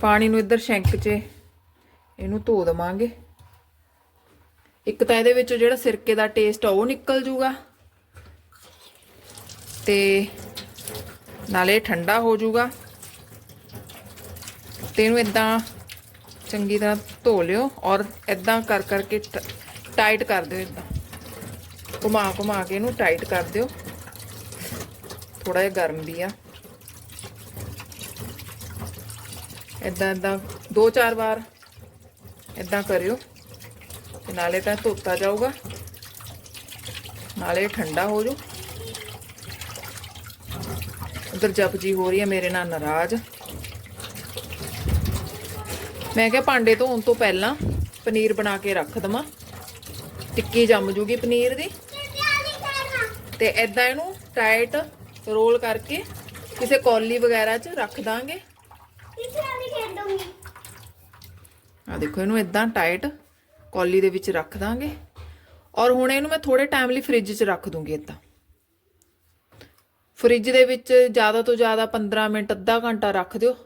ਪਾਣੀ ਨੂੰ ਇੱਧਰ ਸ਼ੈਂਕ 'ਚ ਇਹਨੂੰ ਧੋ ਦਵਾਂਗੇ। ਇੱਕ ਤਾਂ ਇਹਦੇ ਵਿੱਚੋਂ ਜਿਹੜਾ ਸਿਰਕੇ ਦਾ ਟੇਸਟ ਆ, ਉਹ ਨਿਕਲ ਜੂਗਾ। ਤੇ ਨਾਲੇ ਠੰਡਾ ਹੋ ਜੂਗਾ। ਤੇ ਇਹਨੂੰ ਇਦਾਂ ਚੰਗੀ ਤਰ੍ਹਾਂ ਧੋ ਲਿਓ ਔਰ ਇਦਾਂ ਕਰ ਕਰਕੇ ਟਾਈਟ ਕਰ ਦਿਓ ਇਦਾਂ ਘੁਮਾ ਘੁਮਾ ਕੇ ਇਹਨੂੰ ਟਾਈਟ ਕਰ ਦਿਓ। ਥੋੜਾ ਜਿਹਾ ਗਰਮ ਵੀ ਆ। ਇਦਾਂ ਇਦਾਂ ਦੋ ਚਾਰ ਵਾਰ ਇਦਾਂ ਕਰਿਓ। ਤੇ ਨਾਲੇ ਤਾਂ ਧੋਤਾ ਜਾਊਗਾ। ਨਾਲੇ ਠੰਡਾ ਹੋ ਜੂ ਉਧਰ ਜਪਜੀ ਹੋ ਰਹੀ ਹੈ ਮੇਰੇ ਨਾਲ ਨਾਰਾਜ਼। ਮੈਂ ਕਿਹਾ ਭਾਂਡੇ ਧੋਣ ਤੋਂ ਪਹਿਲਾਂ ਪਨੀਰ ਬਣਾ ਕੇ ਰੱਖ ਦਵਾਂ। ਟਿੱਕੀ ਜੰਮ ਜੂਗੀ ਪਨੀਰ ਦੀ। ਤੇ ਐਦਾਂ ਇਹਨੂੰ ਟਾਈਟ ਰੋਲ ਕਰਕੇ ਕਿਸੇ ਕੌਲੀ ਵਗੈਰਾ 'ਚ ਰੱਖ ਦਾਂਗੇ। ਆ ਦੇਖੋ ਇਹਨੂੰ ਇਦਾਂ ਟਾਈਟ ਕੌਲੀ ਦੇ ਵਿੱਚ ਰੱਖ ਦਾਂਗੇ। ਔਰ ਹੁਣ ਇਹਨੂੰ ਮੈਂ ਥੋੜੇ ਟਾਈਮ ਲਈ ਫ੍ਰਿਜ 'ਚ ਰੱਖ ਦੂੰਗੀ ਇਦਾਂ ਫ੍ਰਿਜ ਦੇ ਵਿੱਚ ਜ਼ਿਆਦਾ ਤੋਂ ਜ਼ਿਆਦਾ 15 ਮਿੰਟ, ਅੱਧਾ ਘੰਟਾ ਰੱਖ ਦਿਓ।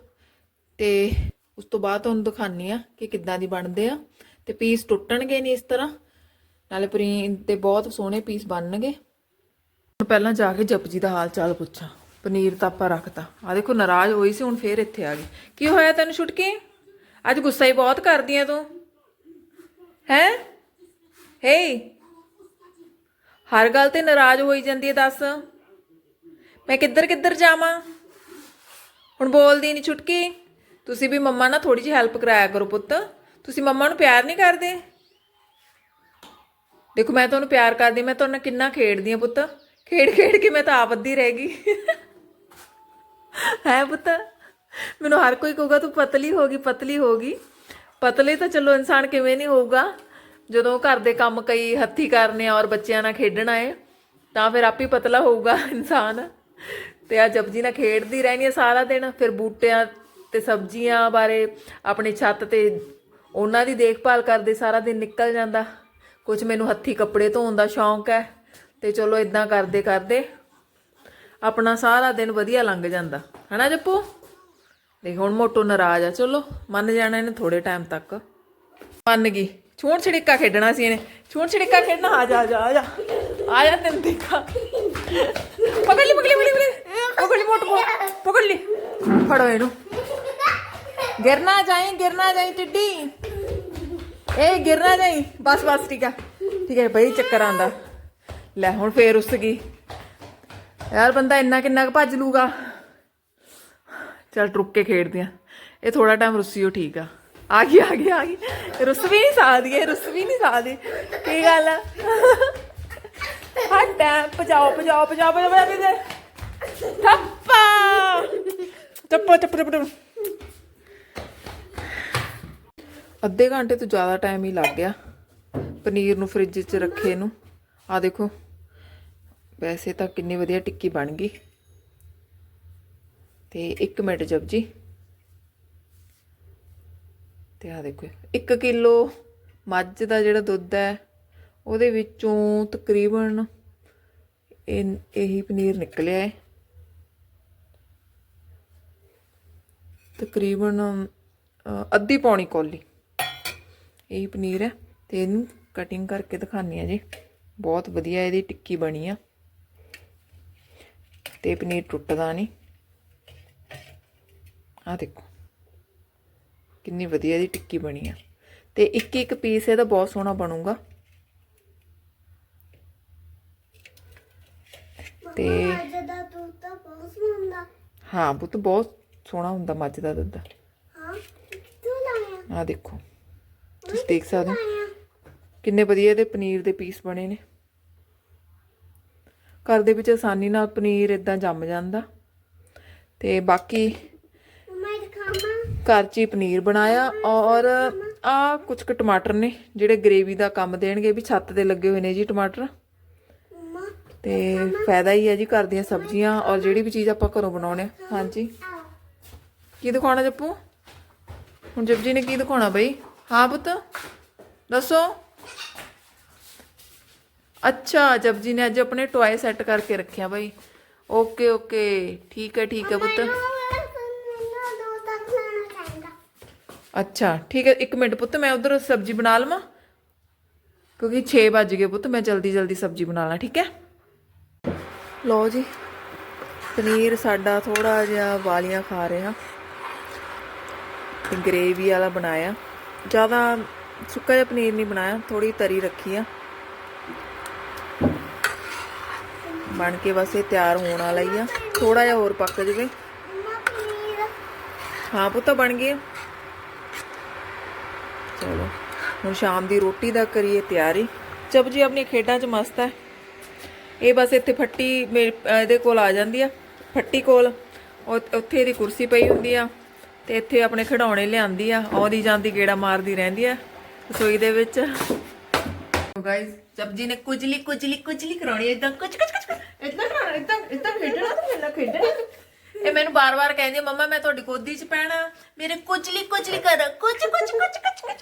ਤੇ ਉਸ ਤੋਂ ਬਾਅਦ ਤੁਹਾਨੂੰ ਦਿਖਾਨੀ ਆ ਕਿ ਕਿੱਦਾਂ ਦੀ ਬਣਦੇ ਆ। ਤੇ ਪੀਸ ਟੁੱਟਣਗੇ ਨਹੀਂ ਇਸ ਤਰ੍ਹਾਂ। ਨਾਲੇ ਪਨੀਰ ਤੇ ਬਹੁਤ ਸੋਹਣੇ ਪੀਸ ਬਣਨਗੇ। ਹੁਣ ਪਹਿਲਾਂ ਜਾ ਕੇ ਜਪਜੀ ਦਾ ਹਾਲ ਚਾਲ ਪੁੱਛਾਂ। ਪਨੀਰ ਤਾਂ ਆਪਾਂ ਰੱਖਤਾ। ਆ ਦੇਖੋ, ਨਾਰਾਜ਼ ਹੋਈ ਸੀ, ਹੁਣ ਫੇਰ ਇੱਥੇ ਆ ਗਈ। ਕੀ ਹੋਇਆ ਤੈਨੂੰ, ਛੁਟਕੀ? ਅੱਜ ਗੁੱਸਾ ਹੀ ਬਹੁਤ ਕਰਦੀ ਆ ਤੂੰ। ਹੈ? ਹੇ ਹਰ ਗੱਲ ਤੇ ਨਾਰਾਜ਼ ਹੋਈ ਜਾਂਦੀ ਹੈ, ਦੱਸ। ਮੈਂ ਕਿੱਧਰ ਕਿੱਧਰ ਜਾਵਾਂ? ਹੁਣ ਬੋਲਦੀ ਨਹੀਂ ਛੁਟਕੀ। ਤੁਸੀਂ ਵੀ ਮੰਮਾ ਨਾਲ ਥੋੜੀ ਜਿਹੀ ਹੈਲਪ ਕਰਾਇਆ ਕਰੋ ਪੁੱਤ। ਤੁਸੀਂ ਮੰਮਾ ਨੂੰ ਪਿਆਰ ਨਹੀਂ ਕਰਦੇ? ਦੇਖੋ, ਮੈਂ ਤੁਹਾਨੂੰ ਪਿਆਰ ਕਰਦੀ, ਮੈਂ ਤੁਹਾਨੂੰ ਕਿੰਨਾ ਖੇਡਦੀ ਆ ਪੁੱਤ। ਖੇਡ ਖੇਡ ਕੇ ਮੈਂ ਤਾਂ ਆਪ ਅੱਧੀ ਰਹਿ ਗਈ। ਹੈ ਪੁੱਤ? ਮੈਨੂੰ ਹਰ ਕੋਈ ਕਹੂਗਾ, ਤੂੰ ਪਤਲੀ ਹੋ ਗਈ, ਪਤਲੀ ਹੋ ਗਈ। ਪਤਲੇ ਤਾਂ ਚਲੋ ਇਨਸਾਨ ਕਿਵੇਂ ਨਹੀਂ ਹੋਊਗਾ। ਜਦੋਂ ਘਰ ਦੇ ਕੰਮ ਕਈ ਹੱਥੀ ਕਰਨੇ ਆ ਔਰ ਬੱਚਿਆਂ ਨਾਲ ਖੇਡਣਾ ਹੈ ਤਾਂ ਫਿਰ ਆਪੇ ਪਤਲਾ ਹੋਊਗਾ ਇਨਸਾਨ। ਤੇ ਆ ਜਪਜੀ ਨਾਲ ਖੇਡਦੀ ਰਹਿਣੀ ਆ ਸਾਰਾ ਦਿਨ, ਫਿਰ ਬੂਟਿਆਂ ਤੇ ਸਬਜ਼ੀਆਂ ਬਾਰੇ ਆਪਣੀ ਛੱਤ ਤੇ ਉਹਨਾਂ ਦੀ ਦੇਖਭਾਲ ਕਰਦੇ ਸਾਰਾ ਦਿਨ ਨਿਕਲ ਜਾਂਦਾ। ਕੁਝ ਮੈਨੂੰ ਹੱਥੀ ਕੱਪੜੇ ਧੋਣ ਦਾ ਸ਼ੌਂਕ ਹੈ, ਤੇ ਚਲੋ ਇਦਾਂ ਕਰਦੇ ਕਰਦੇ ਆਪਣਾ ਸਾਰਾ ਦਿਨ ਵਧੀਆ ਲੰਘ ਜਾਂਦਾ। ਹਨਾ ਜੱਪੂ? ਦੇਖ, ਹੁਣ ਮੋਟੋ ਨਾਰਾਜ਼ ਆ। ਚਲੋ, ਮੰਨ ਜਾਣਾ ਇਹਨੇ ਥੋੜੇ ਟਾਈਮ ਤੱਕ। ਮੰਨ ਗਈ। ਛੂਣ ਛੜਿੱਕਾ ਖੇਡਣਾ ਸੀ ਇਹਨੇ। ਛੂਣ ਛੜਿੱਕਾ ਖੇਡਣਾ, ਆ ਜਾ ਆ ਜਾ ਆ ਜਾ। ਆ ਜਾ ਤੈਨੂੰ ਦੇਖਾ। ਪਕੜ ਲਈ ਪਕੜ ਲਈ ਪਕੜ ਲਈ। ਪਕੜ ਲਈ ਮੋਟੋ ਪਕੜ ਲਈ। ਫੜੋ ਇਹਨੂੰ। ਗਿਰਨਾ ਜਾਈ ਗਿਰਨਾ ਜਾਈ ਟਿੱਡੀ। ਏ ਗਿਰਨਾ ਜਾਈ। ਬਸ ਬਸ, ਠੀਕ ਆ। ਠੀਕ ਹੈ ਬਈ, ਚੱਕਰ ਆਂਦਾ ਲੈ, ਹੁਣ ਫੇਰ ਉਸ ਗਈ। ਯਾਰ, ਬੰਦਾ ਇੰਨਾ ਕਿੰਨਾ ਕੁ ਭੱਜ ਲੂਗਾ। ਚਲ ਟਰੁੱਕ ਕੇ ਖੇਡਦੇ ਆ। ਇਹ ਥੋੜਾ ਟਾਈਮ ਰੁੱਸੀ ਹੋ ਠੀਕ ਆ। ਆ ਗਈ ਆ ਗਈ ਆ ਗਈ। ਰੁੱਸ ਵੀ ਨਹੀਂ ਸਕਦੀ ਇਹ, ਰੁੱਸ ਵੀ ਨਹੀਂ ਸਕਦੀ। ਕੀ ਗੱਲ ਆ? ਹਟ ਪਜਾਓ ਪਜਾਓ ਪਜਾਓ ਪਜਾਓ ਦੇ ਥੱਪਾ! ਟੱਪਾ ਟੱਪ ਟੱਪ ਅੱਧੇ ਘੰਟੇ ਤੋਂ ਜ਼ਿਆਦਾ ਟਾਈਮ ਹੀ ਲੱਗ ਗਿਆ। ਪਨੀਰ ਨੂੰ ਫ੍ਰਿਜ 'ਚ ਰੱਖੇ ਨੂੰ। ਆ ਦੇਖੋ, ਵੈਸੇ ਤਾਂ ਕਿੰਨੀ ਵਧੀਆ ਟਿੱਕੀ ਬਣ ਗਈ। ਤੇ 1 ਮਿੰਟ ਜਬ ਜੀ। ਤੇ ਆ ਦੇਖੋ 1 ਕਿਲੋ ਮੱਝ ਦਾ ਜਿਹੜਾ ਦੁੱਧ ਹੈ, ਉਹਦੇ ਵਿੱਚੋਂ ਤਕਰੀਬਨ ਇਹ, ਇਹੀ ਪਨੀਰ ਨਿਕਲਿਆ ਹੈ। ਤਕਰੀਬਨ ਅੱਧੀ ਪੌਣੀ ਕੌਲੀ ਇਹ ਪਨੀਰ ਹੈ। ਤੇ ਇਹਨੂੰ ਕਟਿੰਗ ਕਰਕੇ ਦਿਖਾਨੀ ਆ ਜੀ। ਬਹੁਤ ਵਧੀਆ ਇਹਦੀ ਟਿੱਕੀ ਬਣੀ ਆ। ਤੇ ਪਨੀਰ ਟੁੱਟਦਾ ਨਹੀਂ। ਆ ਦੇਖੋ। ਕਿੰਨੀ ਵਧੀਆ ਇਹਦੀ ਟਿੱਕੀ ਬਣੀ ਆ। ਤੇ ਇੱਕ ਇੱਕ ਪੀਸ ਇਹਦਾ ਬਹੁਤ ਸੋਹਣਾ ਬਣੂਗਾ। ਤੇ ਅੱਜ ਦਾ ਦੁੱਧ ਤਾਂ ਬਹੁਤ ਹੁੰਦਾ। ਹਾਂ ਪੁੱਤ ਬਹੁਤ ਸੋਹਣਾ ਹੁੰਦਾ ਮੱਝ ਦਾ ਦੁੱਧ। ਹਾਂ ਤੂੰ ਲਾਇਆ? ਆ ਦੇਖੋ। ਤੁਸੀਂ ਦੇਖ ਸਕਦੇ ਹੋ? ਕਿੰਨੇ ਵਧੀਆ ਇਹਦੇ ਪਨੀਰ ਦੇ ਪੀਸ ਬਣੇ ਨੇ। ਘਰ ਦੇ ਵਿੱਚ ਆਸਾਨੀ ਨਾਲ ਪਨੀਰ ਇਦਾਂ ਜੰਮ ਜਾਂਦਾ। ਤੇ ਬਾਕੀ ਘਰ 'ਚ ਹੀ ਪਨੀਰ ਬਣਾਇਆ ਔਰ ਆ ਕੁਝ ਕੁ ਟਮਾਟਰ ਨੇ ਜਿਹੜੇ ਗ੍ਰੇਵੀ ਦਾ ਕੰਮ ਦੇਣਗੇ, ਵੀ ਛੱਤ ਤੇ ਲੱਗੇ ਹੋਏ ਨੇ ਜੀ ਟਮਾਟਰ। ਮਮਾ ਤੇ ਫਾਇਦਾ ਹੀ ਹੈ ਜੀ ਘਰ ਦੀਆਂ ਸਬਜ਼ੀਆਂ ਔਰ ਜਿਹੜੀ ਵੀ ਚੀਜ਼ ਆਪਾਂ ਘਰੋਂ ਬਣਾਉਣੇ ਹਾਂਜੀ। ਕੀ ਦਿਖਾਉਣਾ ਜੱਪੂ? ਹੁਣ ਜਪਜੀ ਨੇ ਕੀ ਦਿਖਾਉਣਾ ਬਈ? ਹਾਂ ਪੁੱਤ, ਦੱਸੋ। ਅੱਛਾ, ਜਪਜੀ ਨੇ ਅੱਜ ਆਪਣੇ ਟੋਏ ਸੈੱਟ ਕਰਕੇ ਰੱਖਿਆ ਬਈ। ਓਕੇ ਓਕੇ ਠੀਕ ਹੈ ਠੀਕ ਹੈ ਪੁੱਤ ਮੈਨੂੰ ਦੋ ਤੱਕ ਲੈਣਾ ਚਾਹੀਦਾ ਅੱਛਾ, ਠੀਕ ਹੈ, ਇੱਕ ਮਿੰਟ ਪੁੱਤ, ਮੈਂ ਉਧਰ ਸਬਜ਼ੀ ਬਣਾ ਲਵਾਂ। ਕਿਉਂਕਿ 6 ਵੱਜ ਗਏ ਪੁੱਤ, ਮੈਂ ਜਲਦੀ ਜਲਦੀ ਸਬਜ਼ੀ ਬਣਾ ਲਾਂ, ਠੀਕ ਹੈ? ਲਓ ਜੀ, ਪਨੀਰ ਸਾਡਾ ਥੋੜਾ ਜਿਹਾ ਵਾਲੀਆਂ ਖਾ ਰਿਹਾ ਤੇ ਗ੍ਰੇਵੀ ਵਾਲਾ ਬਣਾਇਆ। ਜ਼ਿਆਦਾ ਸੁੱਕਾ ਜਿਹਾ ਪਨੀਰ ਨਹੀਂ ਬਣਾਇਆ ਥੋੜੀ ਤਰੀ ਰੱਖੀ ਆ। ਬਣ ਕੇ ਬਸ ਇਹ ਤਿਆਰ ਹੋਣ ਵਾਲਾ ਹੀ ਆ। ਥੋੜਾ ਜਿਹਾ ਹੋਰ ਪੱਕ ਜਵੇ। ਹਾਂ ਪੁੱਤ, ਬਣ ਗਏ। ਚਲੋ। ਹੁਣ ਸ਼ਾਮ ਦੀ ਰੋਟੀ ਦਾ ਕਰੀਏ ਤਿਆਰੀ। ਜਬ ਜੀ ਆਪਣੀ ਖੇਡਾਂ 'ਚ ਮਸਤ ਹੈ। ਇਹ ਬਸ ਇੱਥੇ ਫੱਟੀ ਇਹਦੇ ਕੋਲ ਆ ਜਾਂਦੀ ਆ, ਫੱਟੀ ਕੋਲ। ਉੱਥੇ ਇਹਦੀ ਕੁਰਸੀ ਪਈ ਹੁੰਦੀ ਆ ਤੇ ਇੱਥੇ ਆਪਣੇ ਖਿਡੌਣੇ ਲਿਆਂਦੀ ਆ। ਆਉਂਦੀ ਜਾਂਦੀ ਗੇੜਾ ਮਾਰਦੀ ਰਹਿੰਦੀ ਆ ਰਸੋਈ ਦੇ ਵਿੱਚ। ਗਾਇਸ ਜਬ ਜੀ ਨੇ ਕੁਜਲੀ ਕੁਜਲੀ ਕੁਜਲੀ ਕਰਾਉਣੀ ਇਦਾਂ ਕੁਚ ਕੁਚ ਕੁਚ ਇਦਾਂ ਕਰਾਉਣਾ ਇਦਾਂ ਇਦਾਂ ਖੇਡਣਾ ਤੇ ਖੇਡਣਾ। ਇਹ ਮੈਨੂੰ ਬਾਰ-ਬਾਰ ਕਹਿੰਦੀ ਆ, ਮੰਮਾ ਮੈਂ ਤੁਹਾਡੀ ਗੋਦੀ 'ਚ ਪੈਣਾ। ਮੇਰੇ ਕੁਚਲੀ ਕੁਚਲੀ ਕਰ ਕੁਚ ਕੁਚ ਕੁਚ ਕੁਚ ਕੁਚ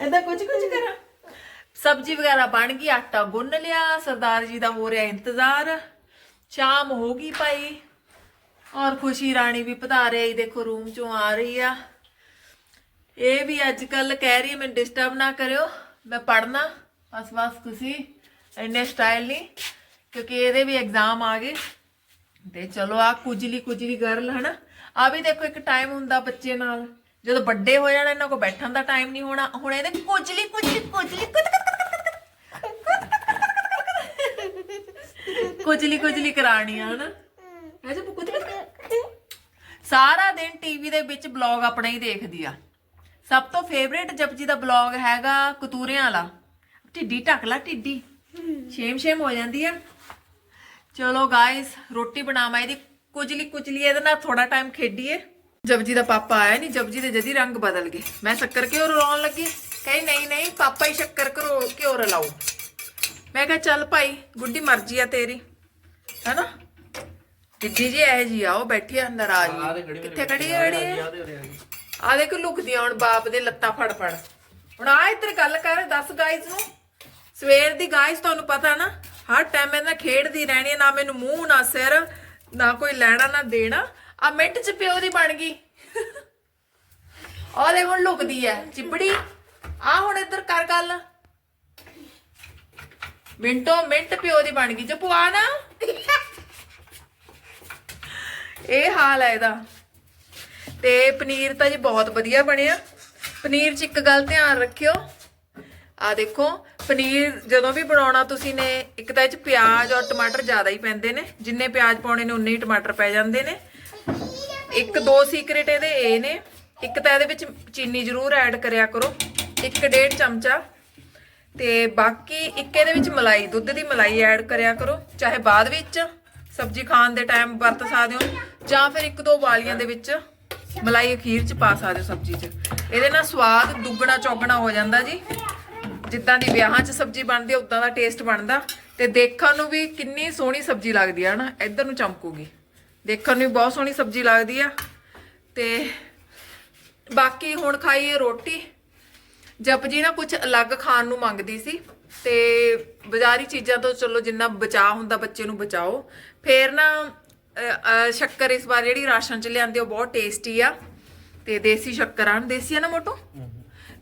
ਇਦਾਂ ਕੁਚ ਕੁਚ ਕਰਾਂ। ਸਬਜ਼ੀ ਵਗੈਰਾ ਬਣ ਗਈ ਆਟਾ ਗੁੰਨ ਲਿਆ। ਸਰਦਾਰ ਜੀ ਦਾ ਹੋ ਰਿਹਾ ਇੰਤਜ਼ਾਰ। ਸ਼ਾਮ ਹੋ ਗਈ ਭਾਈ। ਔਰ ਖੁਸ਼ੀ ਰਾਣੀ ਵੀ ਪਧਾਰੇ ਹੀ ਦੇਖੋ ਰੂਮ ਚੋਂ ਆ ਰਹੀ ਆ। ਇਹ ਵੀ ਅੱਜ ਕੱਲ ਕਹਿ ਰਹੀ ਹੈ ਮੈਨੂੰ ਡਿਸਟਰਬ ਨਾ ਕਰਿਓ। ਮੈਂ ਪੜਨਾ ਬਸ ਬਸ ਤੁਸੀਂ ਇੰਨੇ ਸਟਾਈਲ ਨਹੀਂ ਕਿਉਂਕਿ ਇਹਦੇ ਵੀ ਐਗਜ਼ਾਮ ਆ ਗਏ। ਤੇ ਚਲੋ ਆ ਕੁਜਲੀ ਕੁਜਲੀ ਗਰਲ ਹਨਾ। ਆ ਵੀ ਦੇਖੋ ਇੱਕ ਟਾਈਮ ਹੁੰਦਾ ਬੱਚੇ ਨਾਲ। ਜਦੋਂ ਵੱਡੇ ਹੋ ਜਾਣਾ, ਇਹਨਾਂ ਕੋ ਬੈਠਣ ਦਾ ਟਾਈਮ ਨਹੀਂ ਹੋਣਾ। ਹੁਣ ਇਹਦੇ ਕੁਜਲੀ ਕੁਜਲੀ ਕੁਜਲੀ ਕੁਜਲੀ ਕੁਜਲੀ ਕਰਾਣੀ ਆ ਹਨਾ। ਹੈ ਜੀ ਸਾਰਾ ਦਿਨ ਟੀਵੀ ਦੇ ਵਿੱਚ ਬਲੌਗ ਆਪਣਾ ਹੀ ਦੇਖਦੀ ਆ। ਸਭ ਤੋਂ ਫੇਵਰੇਟ ਜਪਜੀ ਦਾ ਬਲੌਗ ਹੈਗਾ ਕਤੂਰਿਆਂ ਵਾਲਾ। ਢਿੱਡੀ ਢਕਲਾ ਢਿੱਡੀ। ਸ਼ੇਮ ਸ਼ੇਮ ਹੋ ਜਾਂਦੀ ਆ। ਚਲੋ ਗਾਇਸ ਰੋਟੀ ਬਣਾਵਾਂ ਇਹਦੀ ਕੁਜਲੀ ਕੁਜਲੀ ਇਹਦੇ ਨਾਲ ਥੋੜਾ ਟਾਈਮ ਖੇਡੀਏ। ਜਪਜੀ ਦਾ ਪਾਪਾ ਆਇਆ ਨਹੀਂ ਜਪਜੀ ਦੇ ਜਦੀ ਰੰਗ ਬਦਲ ਗਏ। ਮੈਂ ਸ਼ੱਕਰ ਕਿਉਂ ਰਲਾਉਣ ਲੱਗੀ ਕਹੀ ਨਹੀਂ ਨਹੀਂ ਪਾਪਾ ਹੀ ਸ਼ੱਕਰ ਕਰੋ ਕਿਉਂ ਰਲਾਓ। ਮੈਂ ਕਿਹਾ ਚੱਲ ਭਾਈ ਗੁੱਡੀ ਮਰਜ਼ੀ ਆ ਤੇਰੀ। ਹੈਨਾ? ਜਿੱਦੀ ਜੀ ਇਹ ਜੀ ਆ ਉਹ ਬੈਠੀ ਆ ਨਾਰਾਜ਼ ਕਿੱਥੇ ਖੜੀ ਹੈ ਖੜੀ ਹੈ ਆ। ਦੇਖ ਲੁਕਦੀ ਆ ਹੁਣ ਬਾਪ ਦੇ ਲੱਤਾਂ ਫੜ ਫੜ। ਹੁਣ ਆ ਇੱਧਰ ਗੱਲ ਕਰ ਦੱਸ ਗਾਇਜ਼ ਨੂੰ। ਸਵੇਰ ਦੀ ਗਾਇਜ਼ ਤੁਹਾਨੂੰ ਪਤਾ ਨਾ ਹਰ ਟਾਈਮ ਇਹਨਾਂ ਖੇਡਦੀ ਰਹਿਣੀ ਨਾ ਮੈਨੂੰ ਮੂੰਹ, ਨਾ ਸਿਰ, ਨਾ ਕੋਈ ਲੈਣਾ, ਨਾ ਦੇਣਾ। ਆ ਮਿੰਟ ਚ ਪਿਓ ਦੀ ਬਣ ਗਈ। ਆ ਲੈ ਹੁਣ ਲੁਕਦੀ ਐ, ਚਿਪੜੀ। ਆ ਹੁਣ ਇੱਧਰ ਕਰ ਗੱਲ। ਮਿੰਟੋ ਮਿੰਟ ਪਿਓ ਦੀ ਬਣ ਗਈ। ਜਪੂ ਆ ਨਾ। ਇਹ ਹਾਲ ਹੈ ਇਹਦਾ। ਤੇ ਪਨੀਰ ਤਾਂ ਜੀ ਬਹੁਤ ਵਧੀਆ ਬਣਿਆ। ਪਨੀਰ 'ਚ ਇੱਕ ਗੱਲ ਧਿਆਨ ਰੱਖਿਓ। ਆ ਦੇਖੋ, ਪਨੀਰ ਜਦੋਂ ਵੀ ਬਣਾਉਣਾ ਤੁਸੀਂ ਨੇ, ਇੱਕ ਤਾਂ ਇਹ ਚ ਪਿਆਜ਼ ਔਰ ਟਮਾਟਰ ਜ਼ਿਆਦਾ ਹੀ ਪੈਂਦੇ ਨੇ। ਜਿੰਨੇ ਪਿਆਜ਼ ਪਾਉਣੇ ਨੇ, ਉਨੇ ਹੀ ਟਮਾਟਰ ਪੈ ਜਾਂਦੇ ਨੇ। ਇੱਕ ਦੋ ਸੀਕ੍ਰੇਟ ਇਹਦੇ ਇਹ ਨੇ। ਇੱਕ ਤਾਂ ਇਹਦੇ ਵਿੱਚ ਚੀਨੀ ਜ਼ਰੂਰ ਐਡ ਕਰਿਆ ਕਰੋ। ਇੱਕ ਡੇਢ ਚਮਚਾ। ਤੇ ਬਾਕੀ ਇੱਕ ਇਹਦੇ ਵਿੱਚ ਮਲਾਈ, ਦੁੱਧ ਦੀ ਮਲਾਈ ਐਡ ਕਰਿਆ ਕਰੋ। ਚਾਹੇ ਬਾਅਦ ਵਿੱਚ ਸਬਜ਼ੀ ਖਾਣ ਦੇ ਟਾਈਮ ਵਰਤ ਸਕਦੇ ਹੋ, ਜਾਂ ਫਿਰ ਇੱਕ ਦੋ ਵਾਲੀਆਂ ਦੇ ਵਿੱਚ ਮਲਾਈ ਅਖੀਰ ਚ ਪਾ ਸਕਦੇ ਹੋ ਸਬਜ਼ੀ 'ਚ। ਇਹਦੇ ਨਾਲ ਸਵਾਦ ਦੁੱਗਣਾ ਚੌਗਣਾ ਹੋ ਜਾਂਦਾ ਜੀ। ਜਿੱਦਾਂ ਦੀ ਵਿਆਹਾਂ 'ਚ ਸਬਜ਼ੀ ਬਣਦੀ ਹੈ ਉਦਾਂ ਦਾ ਟੇਸਟ ਬਣਦਾ। ਤੇ ਦੇਖਣ ਨੂੰ ਵੀ ਕਿੰਨੀ ਸੋਹਣੀ ਸਬਜ਼ੀ ਲੱਗਦੀ ਹੈ ਨਾ ਇੱਧਰ ਨੂੰ ਚਮਕੂਗੀ। ਦੇਖਣ ਨੂੰ ਵੀ ਬਹੁਤ ਸੋਹਣੀ ਸਬਜ਼ੀ ਲੱਗਦੀ ਆ। ਤੇ ਬਾਕੀ ਹੁਣ ਖਾਈਏ ਰੋਟੀ। ਜਪਜੀ ਨਾ ਕੁਝ ਅਲੱਗ ਖਾਣ ਨੂੰ ਮੰਗਦੀ ਸੀ। ਤੇ ਬਾਜ਼ਾਰੀ ਚੀਜ਼ਾਂ ਤੋਂ ਚਲੋ ਜਿੰਨਾ ਬਚਾ ਹੁੰਦਾ ਬੱਚੇ ਨੂੰ ਬਚਾਓ। ਫੇਰ ਨਾ ਸ਼ੱਕਰ ਇਸ ਵਾਰ ਜਿਹੜੀ ਰਾਸ਼ਨ ਚ ਲਿਆਂਦੀ ਉਹ ਬਹੁਤ ਟੇਸਟੀ ਆ। ਤੇ ਦੇਸੀ ਸ਼ੱਕਰ ਆਣ ਦੇਸੀ ਆ ਨਾ ਮੋਟੋ?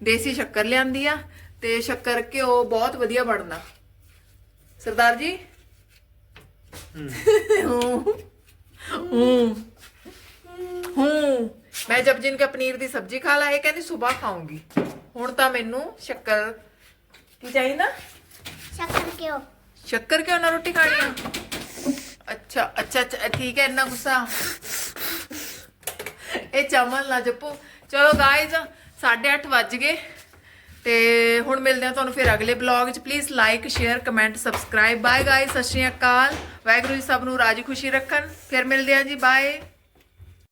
ਦੇਸੀ ਸ਼ੱਕਰ ਲਿਆਂਦੀ ਆ। ਤੇ ਸ਼ੱਕਰ ਘਿਓ ਬਹੁਤ ਵਧੀਆ ਬਣਦਾ ਸਰਦਾਰ ਜੀ? ਹੂੰ। ਹੂੰ। ਹੂੰ। ਮੈਂ ਜਬ ਜਿਨ का ਪਨੀਰ ਦੀ ਸਬਜ਼ੀ ਖਾ ਲਾ। ਇਹ ਕਹਿੰਦੀ ਸਵੇਰ ਖਾਉਂਗੀ ਹੁਣ ਤਾਂ ਮੈਨੂੰ ਸ਼ੱਕਰ ਕੀ ਚਾਹੀਦਾ? ਸ਼ੱਕਰ ਕਿਉਂ ਸ਼ੱਕਰ ਕਿਉਂ ਨਾ ਰੋਟੀ ਖਾਣੀ ਆ? ਅੱਛਾ ਅੱਛਾ ਅੱਛਾ ਠੀਕ ਹੈ ਇੰਨਾ ਗੁੱਸਾ। ਇਹ ਚਮਲ ਨਾ ਜੱਪੋ। ਚਲੋ ਗਾਇਜ਼ 8:30 ਵੱਜ ਗਏ। ਤੇ ਹੁਣ ਮਿਲਦੇ ਹਾਂ ਤੁਹਾਨੂੰ ਫਿਰ ਅਗਲੇ ਬਲੌਗ 'ਚ। Please like share comment subscribe bye guys Sat Sri Akal. Waheguru ji ਸਭ ਨੂੰ ਰਾਜੀ ਖੁਸ਼ੀ ਰੱਖਣ। ਫਿਰ ਮਿਲਦੇ ਹਾਂ ਜੀ ਬਾਏ